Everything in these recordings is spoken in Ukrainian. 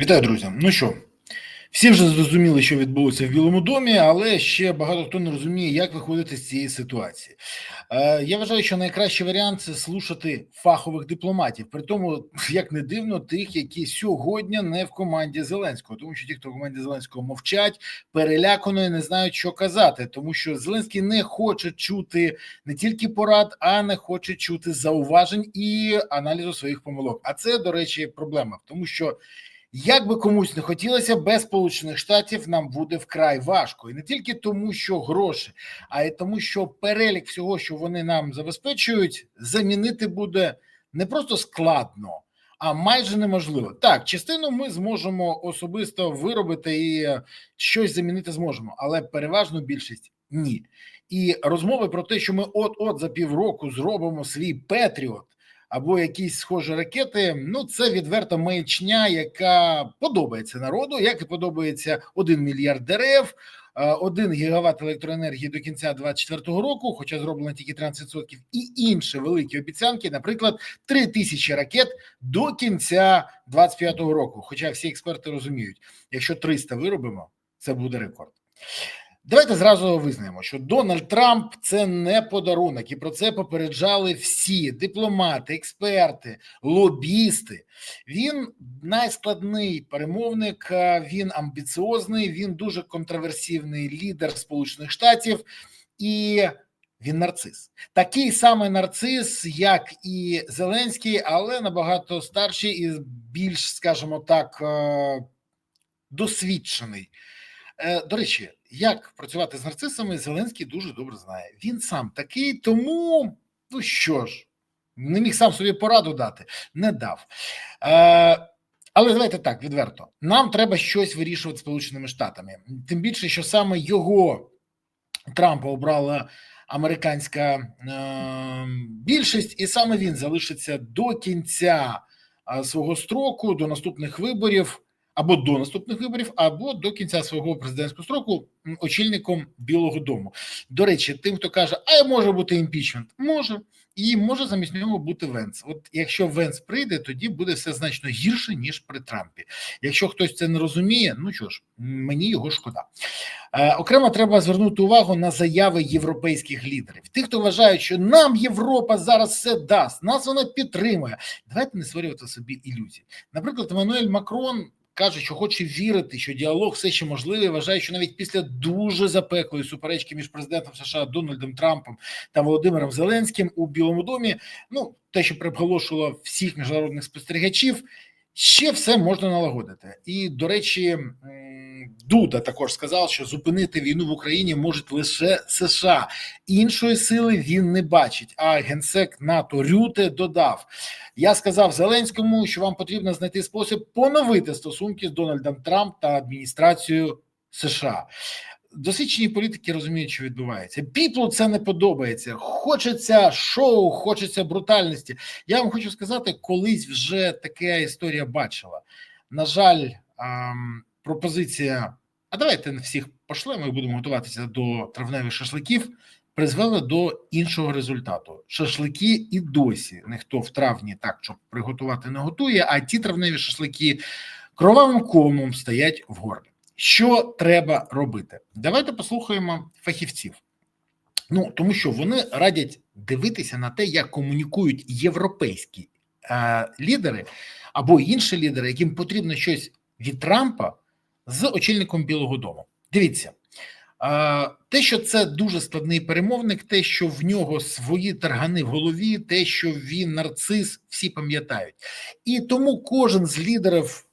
Вітаю, друзі. Ну що, всі вже зрозуміли, що відбулося в Білому домі, але ще багато хто не розуміє, як виходити з цієї ситуації. Е, я вважаю, що найкращий варіант це слушати фахових дипломатів, при тому, як не дивно, тих, які сьогодні не в команді Зеленського, тому що ті, хто в команді Зеленського мовчать, перелякано і не знають, що казати, тому що Зеленський не хоче чути не тільки порад, а не хоче чути зауважень і аналізу своїх помилок. А це, до речі, проблема, тому що. Як би комусь не хотілося, без Сполучених Штатів нам буде вкрай важко, і не тільки тому, що гроші, а й тому, що перелік всього, що вони нам забезпечують, замінити буде не просто складно, а майже неможливо. Так, частину ми зможемо особисто виробити і щось замінити зможемо, але переважну більшість ні. І розмови про те, що ми от-от за півроку зробимо свій Петріот або якісь схожі ракети. Ну це відверта маячня, яка подобається народу, як і подобається один мільярд дерев. Один гігават електроенергії до кінця 2024 року, хоча зроблено тільки 13%, і інші великі обіцянки, наприклад, 3 тисячі ракет до кінця 2025 року. Хоча всі експерти розуміють, якщо 300 виробимо, це буде рекорд. Давайте зразу визнаємо, що Дональд Трамп це не подарунок, і про це попереджали всі дипломати, експерти, лобісти. Він найскладний перемовник, він амбіціозний, він дуже контроверсійний лідер Сполучених Штатів і. Він нарцис, такий самий нарцис, як і Зеленський, але набагато старший і більш, скажімо так, досвідчений. До речі, як працювати з нарцисами, Зеленський дуже добре знає. Він сам такий, тому ну що ж, не міг сам собі пораду дати, не дав. Е, Але давайте так відверто. Нам треба щось вирішувати Сполученими Штатами. Тим більше, що саме його Трампа обрала американська е, більшість, і саме він залишиться до кінця е, свого строку, до наступних виборів або до наступних виборів, або до кінця свого президентського строку очільником Білого Дому. До речі, тим, хто каже, а може бути імпічмент, може і може замість нього бути Венс. От якщо Венс прийде, тоді буде все значно гірше ніж при Трампі. Якщо хтось це не розуміє, ну що ж, мені його шкода. Е, окремо треба звернути увагу на заяви європейських лідерів. Тих, хто вважають, що нам Європа зараз все дасть, нас вона підтримує. Давайте не створювати собі ілюзії. Наприклад, Еммануель Макрон каже, що хоче вірити, що діалог все ще можливий. Вважає, що навіть після дуже запеклої суперечки між президентом США Дональдом Трампом та Володимиром Зеленським у Білому домі, ну те, що приголошувало всіх міжнародних спостерігачів, ще все можна налагодити. І до речі. Дуда також сказав, що зупинити війну в Україні можуть лише США. Іншої сили він не бачить. А генсек НАТО Рюте додав: я сказав Зеленському, що вам потрібно знайти спосіб поновити стосунки з Дональдом Трамп та адміністрацією США. Досвідчені політики розуміють, що відбувається. Піплу це не подобається. Хочеться шоу, хочеться брутальності. Я вам хочу сказати, колись вже така історія бачила. На жаль, пропозиція. А давайте всіх пошлемо і будемо готуватися до травневих шашликів. Призвела до іншого результату. Шашлики і досі ніхто в травні так, щоб приготувати, не готує. А ті травневі шашлики кровавим комом стоять в горлі. Що треба робити? Давайте послухаємо фахівців. Ну тому що вони радять дивитися на те, як комунікують європейські е, лідери або інші лідери, яким потрібно щось від Трампа з очільником Білого Дому. Дивіться, те, що це дуже складний перемовник, те, що в нього свої таргани в голові, те, що він нарцис, всі пам'ятають, і тому кожен з лідерів,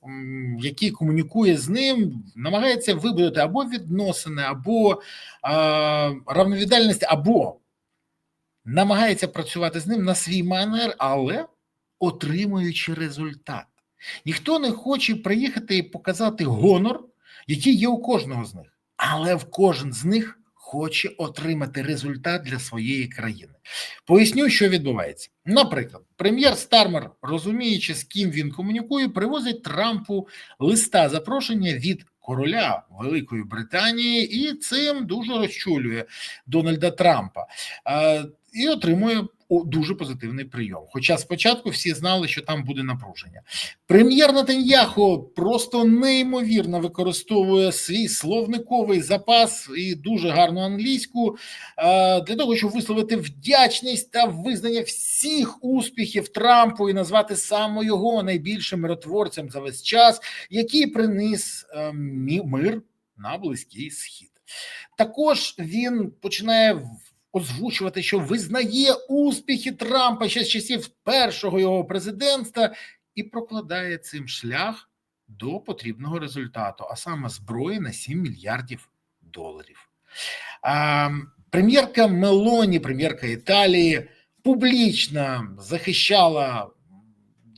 який комунікує з ним, намагається вибудувати або відносини, або а, равновіддальність, або намагається працювати з ним на свій манер, але отримуючи результат. Ніхто не хоче приїхати і показати гонор, який є у кожного з них, але в кожен з них хоче отримати результат для своєї країни. Поясню, що відбувається. Наприклад, прем'єр Стармер, розуміючи, з ким він комунікує, привозить Трампу листа запрошення від короля Великої Британії, і цим дуже розчулює Дональда Трампа і отримує дуже позитивний прийом. Хоча спочатку всі знали, що там буде напруження. Прем'єр Натаньяху просто неймовірно використовує свій словниковий запас і дуже гарну англійську е, для того, щоб висловити вдячність та визнання всіх успіхів Трампу і назвати саме його найбільшим миротворцем за весь час, який приніс е, мир на близький схід. Також він починає озвучувати, що визнає успіхи Трампа ще з часів першого його президентства і прокладає цим шлях до потрібного результату, а саме зброї на 7 мільярдів доларів. А, прем'єрка Мелоні, прем'єрка Італії, публічно захищала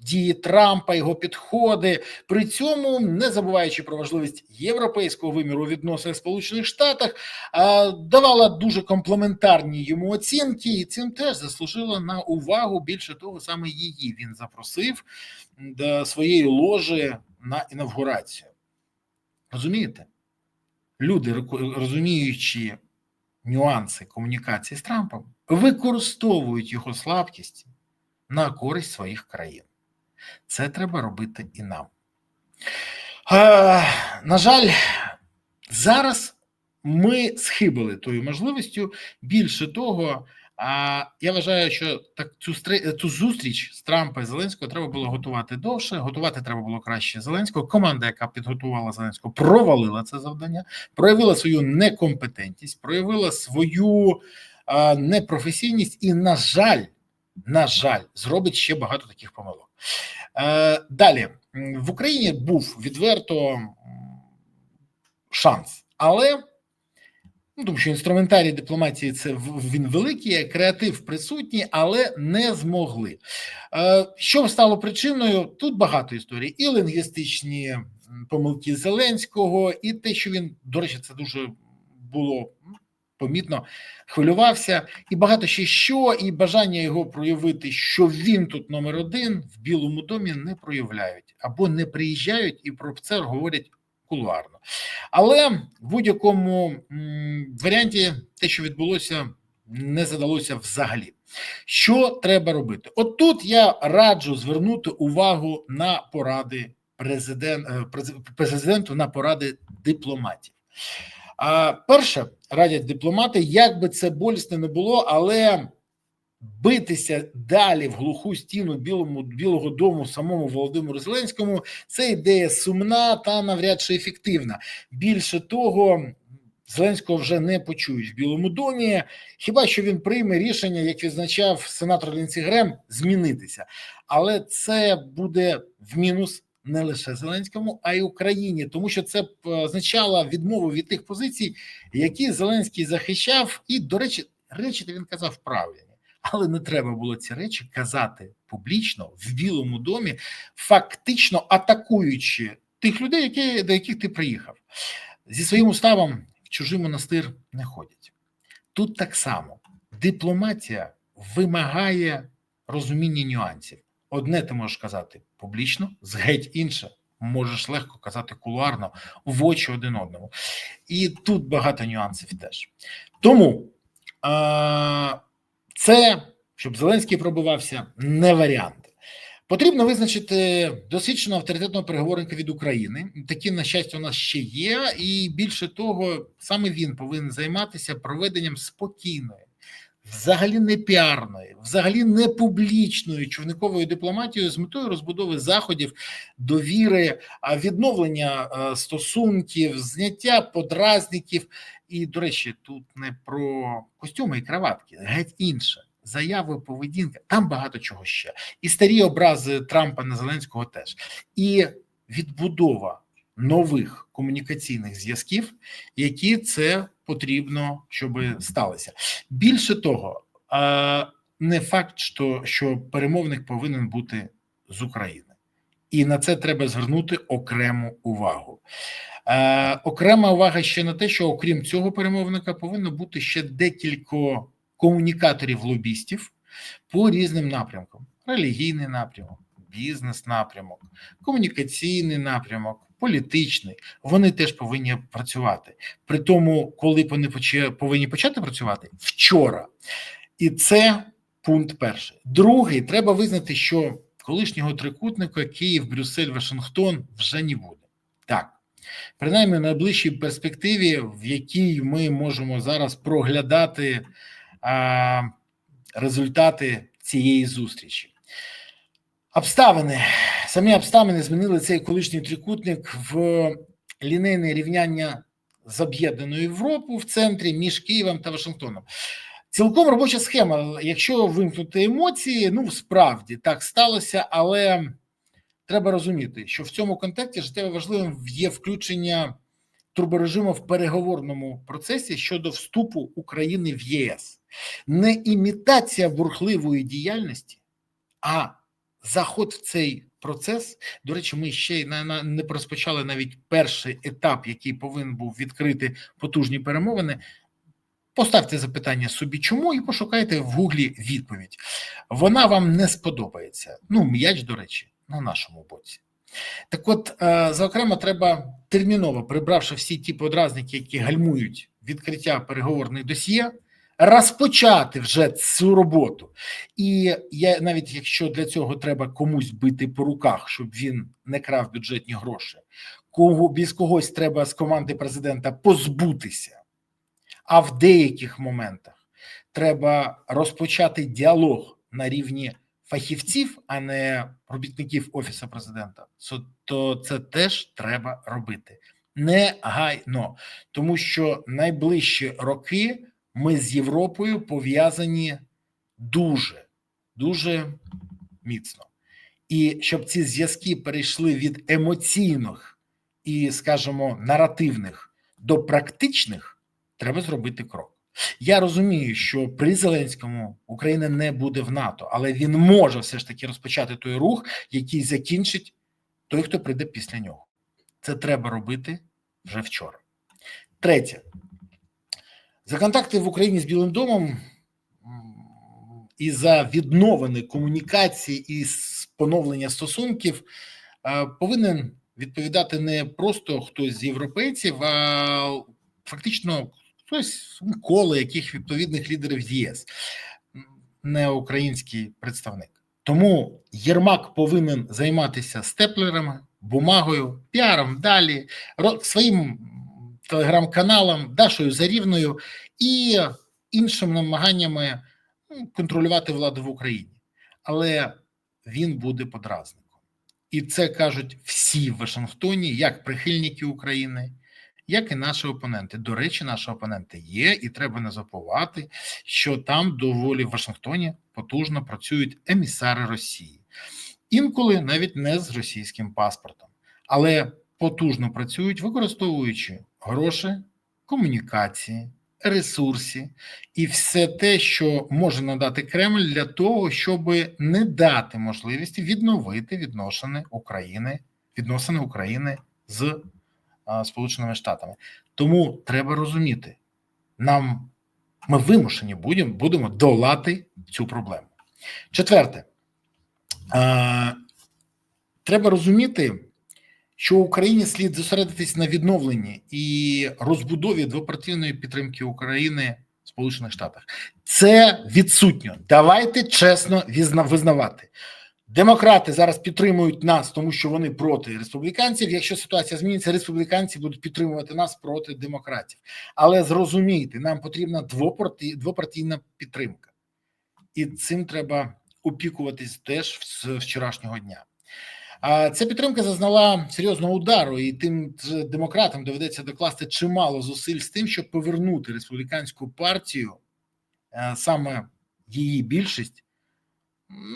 дії Трампа, його підходи, при цьому не забуваючи про важливість європейського виміру у відносинах Сполучених Штатах, давала дуже комплементарні йому оцінки, і цим теж заслужила на увагу. Більше того, саме її він запросив до своєї ложі на інавгурацію. Розумієте? Люди, розуміючи нюанси комунікації з Трампом, використовують його слабкість на користь своїх країн. Це треба робити і нам. Е, на жаль, зараз ми схибили тою можливістю. Більше того, а я вважаю, що так цю цю зустріч з Трампа і Зеленського треба було готувати довше. Готувати треба було краще Зеленського. Команда, яка підготувала Зеленського, провалила це завдання, проявила свою некомпетентність, проявила свою а, непрофесійність і, на жаль, на жаль, зробить ще багато таких помилок. Е, далі в Україні був відверто шанс, але ну, тому що інструментарій дипломатії це він великий, креатив присутній, але не змогли. Е, Що стало причиною? Тут багато історій: і лінгвістичні помилки Зеленського, і те, що він, до речі, це дуже було помітно, хвилювався, і багато ще що, і бажання його проявити, що він тут номер один в Білому домі не проявляють або не приїжджають, і про це говорять кулуарно. Але в будь-якому варіанті те, що відбулося, не задалося взагалі. Що треба робити? От тут я раджу звернути увагу на поради президент, е, президенту на поради дипломатів. А перше радять дипломати, як би це болісно не було, але битися далі в глуху стіну білому білого дому самому Володимиру Зеленському це ідея сумна та навряд чи ефективна. Більше того, Зеленського вже не почують в Білому домі. Хіба що він прийме рішення, як відзначав сенатор Лінсі Грем, змінитися, але це буде в мінус не лише Зеленському, а й Україні, тому що це е, означало відмову від тих позицій, які Зеленський захищав, і до речі, речі він казав правильні. Але не треба було ці речі казати публічно в Білому домі, фактично атакуючи тих людей, які, до яких ти приїхав. Зі своїм уставом в чужий монастир не ходять. Тут так само дипломатія вимагає розуміння нюансів. Одне ти можеш казати публічно, з геть інше можеш легко казати кулуарно в очі один одному. І тут багато нюансів теж. Тому е- це, щоб Зеленський пробивався, не варіант. Потрібно визначити досвідченого авторитетного переговорника від України. Такі, на щастя, у нас ще є, і більше того, саме він повинен займатися проведенням спокійної, взагалі не піарної, взагалі не публічної човникової дипломатії з метою розбудови заходів, довіри, відновлення е, стосунків, зняття подразників. І, до речі, тут не про костюми і краватки, геть інше. Заяви, поведінка, там багато чого ще. І старі образи Трампа на Зеленського теж. І відбудова нових комунікаційних зв'язків, які це потрібно, щоб сталося. Більше того, не факт, що, що перемовник повинен бути з України, і на це треба звернути окрему увагу. Е, окрема увага ще на те, що окрім цього перемовника повинно бути ще декілька комунікаторів-лобістів по різним напрямкам: релігійний напрямок, бізнес-напрямок, комунікаційний напрямок, політичний. Вони теж повинні працювати. При тому, коли вони повинні почати працювати вчора. І це пункт перший. Другий, треба визнати, що колишнього трикутника Київ, Брюссель, Вашингтон вже не буде. Так, принаймні в найближчій перспективі, в якій ми можемо зараз проглядати а, результати цієї зустрічі. Обставини, самі обставини змінили цей колишній трикутник в лінейне рівняння з об'єднаною Європою в центрі між Києвом та Вашингтоном. Цілком робоча схема. Якщо вимкнути емоції, ну справді так сталося, але треба розуміти, що в цьому контексті життєво важливим є включення турборежиму в переговорному процесі щодо вступу України в ЄС, не імітація бурхливої діяльності, а заход в цей процес. До речі, ми ще й не розпочали навіть перший етап, який повинен був відкрити потужні перемовини. Поставте запитання собі, чому, і пошукайте в гуглі відповідь. Вона вам не сподобається. Ну, м'яч, до речі, на нашому боці. Так от, е, зокрема, треба терміново, прибравши всі ті подразники, які гальмують відкриття переговорних досьє, розпочати вже цю роботу. І я навіть якщо для цього треба комусь бити по руках, щоб він не крав бюджетні гроші, кого без когось треба з команди президента позбутися. А в деяких моментах треба розпочати діалог на рівні фахівців, а не робітників офісу президента. то це теж треба робити негайно, тому що найближчі роки ми з Європою пов'язані дуже, дуже міцно. І щоб ці зв'язки перейшли від емоційних і, скажімо, наративних до практичних, треба зробити крок. Я розумію, що при Зеленському Україна не буде в НАТО, але він може все ж таки розпочати той рух, який закінчить той, хто прийде після нього. Це треба робити вже вчора. Третє. За контакти в Україні з Білим домом і за відновлені комунікації і поновлення стосунків повинен відповідати не просто хтось з європейців, а фактично хтось коло яких відповідних лідерів ЄС, не український представник. Тому Єрмак повинен займатися степлерами, бумагою, піаром далі, своїм телеграм-каналом, Дашою Зарівною і іншими намаганнями ну, контролювати владу в Україні. Але він буде подразником. І це кажуть всі в Вашингтоні, як прихильники України, як і наші опоненти. До речі, наші опоненти є, і треба не забувати, що там доволі в Вашингтоні потужно працюють емісари Росії, інколи навіть не з російським паспортом, але потужно працюють, використовуючи гроші, комунікації, ресурси і все те, що може надати Кремль для того, щоб не дати можливості відновити відносини України, відносини України з а, Сполученими Штатами. Тому треба розуміти, нам ми вимушені будемо, будемо долати цю проблему. Четверте, а, треба розуміти що Україні слід зосередитись на відновленні і розбудові двопартійної підтримки України в Сполучених Штатах. Це відсутньо. Давайте чесно визнавати. Демократи зараз підтримують нас, тому що вони проти республіканців. Якщо ситуація зміниться, республіканці будуть підтримувати нас проти демократів. Але зрозумійте, нам потрібна двопартійна підтримка, і цим треба опікуватись теж з вчорашнього дня. Ця підтримка зазнала серйозного удару, і тим демократам доведеться докласти чимало зусиль з тим, щоб повернути республіканську партію, е, саме її більшість,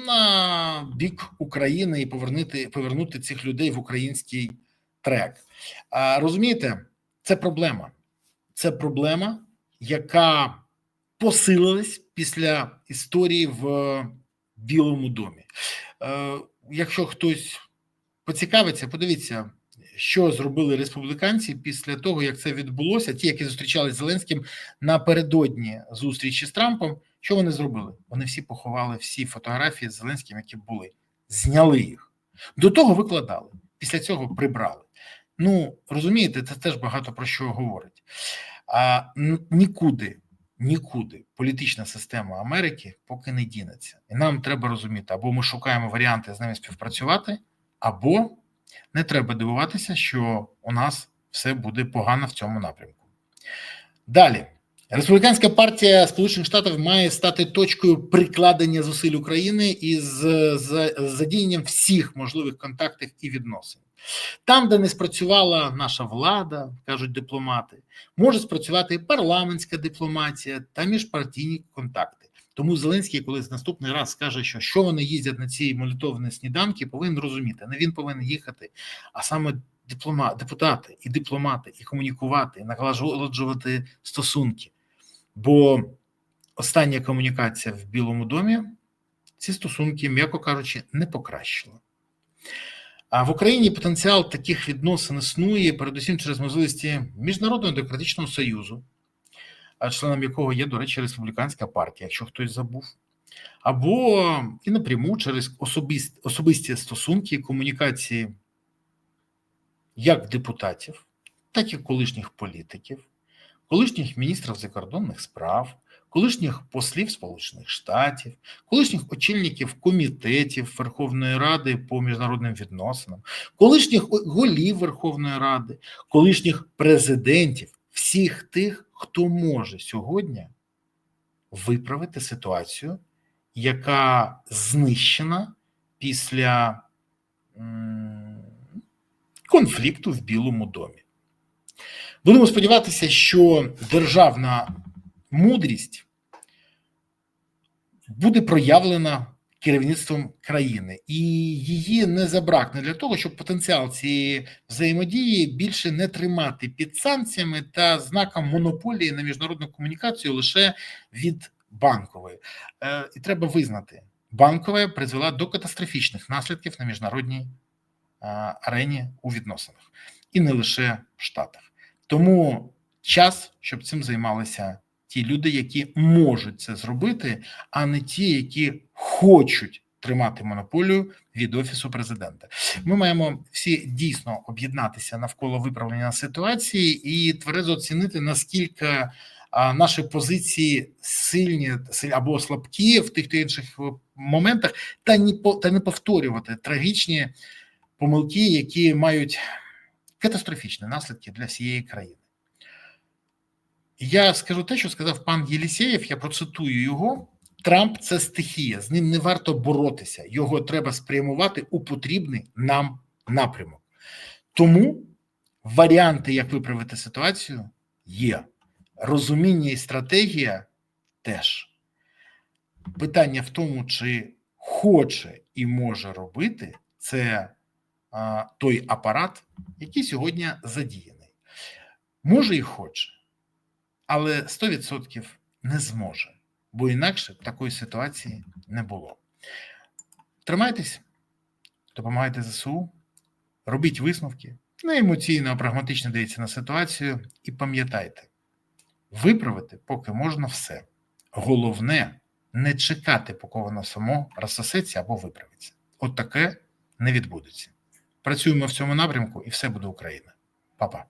на бік України і повернути повернути цих людей в український трек. Розумієте, це проблема. Це проблема, яка посилилась після історії в Білому домі. Е, якщо хтось поцікавиться, подивіться, що зробили республіканці після того, як це відбулося. Ті, які зустрічалися з Зеленським напередодні зустрічі з Трампом. Що вони зробили? Вони всі поховали всі фотографії з Зеленським, які були, зняли їх. До того викладали, після цього прибрали. Ну розумієте, це теж багато про що говорить. А нікуди нікуди політична система Америки поки не дінеться. І нам треба розуміти, або ми шукаємо варіанти з ними співпрацювати, або не треба дивуватися, що у нас все буде погано в цьому напрямку. Далі. Республіканська партія Сполучених Штатів має стати точкою прикладення зусиль України із задіянням всіх можливих контактів і відносин. Там, де не спрацювала наша влада, кажуть дипломати, може спрацювати і парламентська дипломатія та міжпартійні контакти. Тому Зеленський, коли наступний раз скаже, що що вони їздять на ці молитовні сніданки, повинен розуміти. Не він повинен їхати, а саме диплома, депутати і дипломати, і комунікувати, і налагоджувати стосунки. Бо остання комунікація в Білому домі ці стосунки, м'яко кажучи, не покращила. А в Україні потенціал таких відносин існує, передусім через можливості Міжнародного демократичного союзу, членом якого є, до речі, республіканська партія, якщо хтось забув, або і напряму через особисті, особисті стосунки і комунікації як депутатів, так і колишніх політиків, колишніх міністрів закордонних справ, колишніх послів Сполучених Штатів, колишніх очільників комітетів Верховної Ради по міжнародним відносинам, колишніх голів Верховної Ради, колишніх президентів, всіх тих, хто може сьогодні виправити ситуацію, яка знищена після конфлікту в Білому домі. Будемо сподіватися, що державна мудрість буде проявлена керівництвом країни, і її не забракне для того, щоб потенціал цієї взаємодії більше не тримати під санкціями та знаком монополії на міжнародну комунікацію лише від банкової. Е, І треба визнати, банкова призвела до катастрофічних наслідків на міжнародній е, арені у відносинах, і не лише в Штатах. Тому час, щоб цим займалися ті люди, які можуть це зробити, а не ті, які хочуть тримати монополію від офісу президента. Ми маємо всі дійсно об'єднатися навколо виправлення ситуації і тверезо оцінити наскільки а, наші позиції сильні або слабкі в тих та інших моментах, та не та не повторювати трагічні помилки, які мають катастрофічні наслідки для всієї країни. Я скажу те, що сказав пан Єлісєєв, я процитую його. Трамп це стихія, з ним не варто боротися, його треба спрямувати у потрібний нам напрямок. Тому варіанти, як виправити ситуацію, є. Розуміння і стратегія теж. Питання в тому, чи хоче і може робити це а, той апарат, який сьогодні задіяний. Може і хоче, але 100% не зможе, бо інакше такої ситуації не було. Тримайтесь, допомагайте ЗСУ, робіть висновки, не емоційно, а прагматично дивіться на ситуацію і пам'ятайте, виправити поки можна все. Головне не чекати, поки воно само розсосеться або виправиться. От таке не відбудеться. Працюємо в цьому напрямку, і все буде Україна. Па-па.